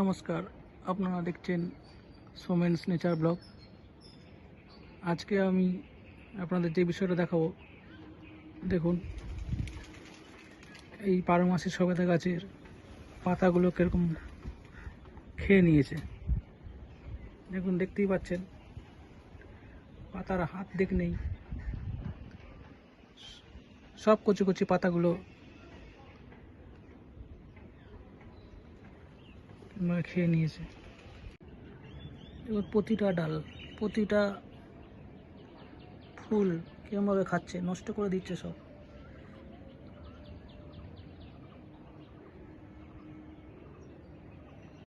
নমস্কার, আপনারা দেখছেন সোমেন্স নেচার ব্লগ। আজকে আমি আপনাদের যে বিষয়টা দেখাবো, দেখুন, এই বারো মাসের সবেদা গাছের পাতাগুলো কীরকম খেয়ে নিয়েছে। দেখুন, দেখতেই পাচ্ছেন, পাতার হাত দেখ নেই। সব কচি কচি পাতাগুলো মানে খেয়ে নিয়েছে। এবার প্রতিটা ডাল, প্রতিটা ফুল কেমনভাবে খাচ্ছে, নষ্ট করে দিচ্ছে সব।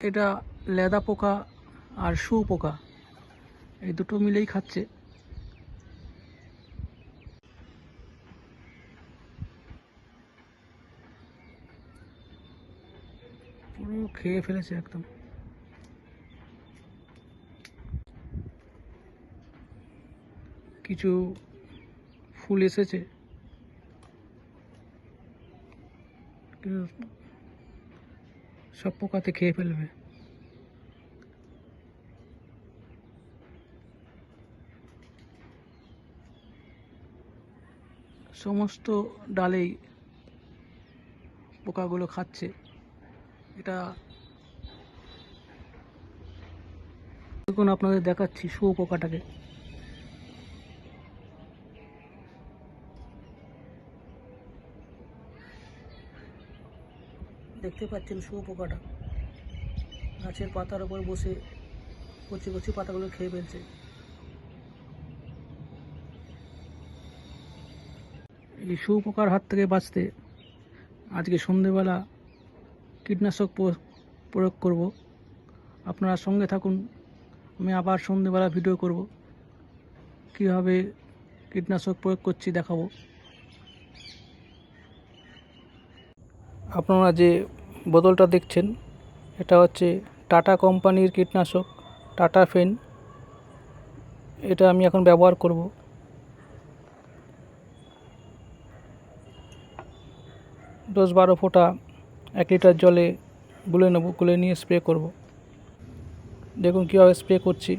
এটা লেদা পোকা আর শু পোকা এই দুটো মিলেই খাচ্ছে। পুরো খেয়ে ফেলেছে একদম। কিছু ফুল এসেছে। সব পোকাতে খেয়ে ফেলবে। সমস্ত ডালেই পোকাগুলো খাচ্ছে। এটা দেখুন, আপনাদের দেখাচ্ছি শুয়োপোকাটাকে। দেখতে পাচ্ছেন শুয়োপোকাটা। গাছের পাতার উপর বসে কচি কচি পাতাগুলো খেয়ে ফেলছে। এই শুয়োপোকার হাত থেকে বাঁচতে আজকে সন্ধেবেলা কীটনাশক প্রয়োগ করব। আপনারা সঙ্গে থাকুন। আমি আবার সন্ধেবেলা ভিডিও করব। কীভাবে কীটনাশক প্রয়োগ করছি দেখাবো। আপনারা যে বোতলটা দেখছেন, এটা হচ্ছে টাটা কোম্পানির কীটনাশক, টাটা ফেন। এটা আমি এখন ব্যবহার করব। দশ বারো ফোঁটা এক লিটার জলে গুলে নেব, গুলে নিয়ে স্প্রে করব। দেখুন কীভাবে স্প্রে করছি।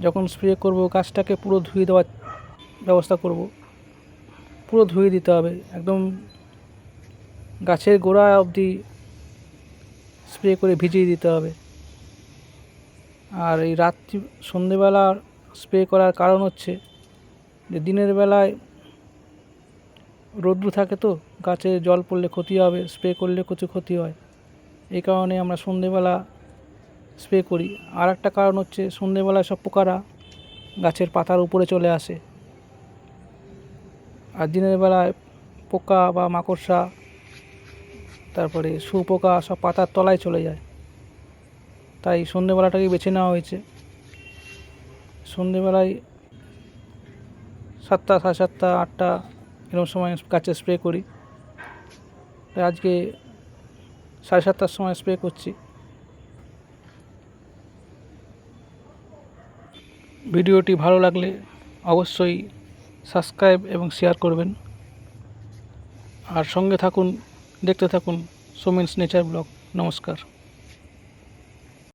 যখন স্প্রে করব, গাছটাকে পুরো ধুয়ে দেওয়ার ব্যবস্থা করব। পুরো ধুয়ে দিতে হবে। একদম গাছের গোড়া অবধি স্প্রে করে ভিজিয়ে দিতে হবে। আর এই রাত্রি, সন্ধেবেলা স্প্রে করার কারণ হচ্ছে যে দিনের বেলায় রৌদ্র থাকে তো গাছে জল পড়লে ক্ষতি হবে স্প্রে করলে কিছু ক্ষতি হয়। এই কারণে আমরা সন্ধেবেলা স্প্রে করি। আর একটা কারণ হচ্ছে সন্ধেবেলায় সব পোকারা গাছের পাতার উপরে চলে আসে। আর দিনের বেলায় পোকা বা মাকড়সা, তারপরে শুপোকা সব পাতার তলায় চলে যায়। তাই সন্ধেবেলাটাকে বেছে নেওয়া হয়েছে। সন্ধেবেলায় সাতটা, সাড়ে সাতটা, আটটা এরকম সময় গাছে স্প্রে করি। আজকে সাড়ে সাতটার সময় স্প্রে করছি। ভিডিওটি ভালো লাগলে অবশ্যই সাবস্ক্রাইব এবং শেয়ার করবেন। আর সঙ্গে থাকুন, দেখতে থাকুন সোমেন্স নেচার ব্লগ। নমস্কার।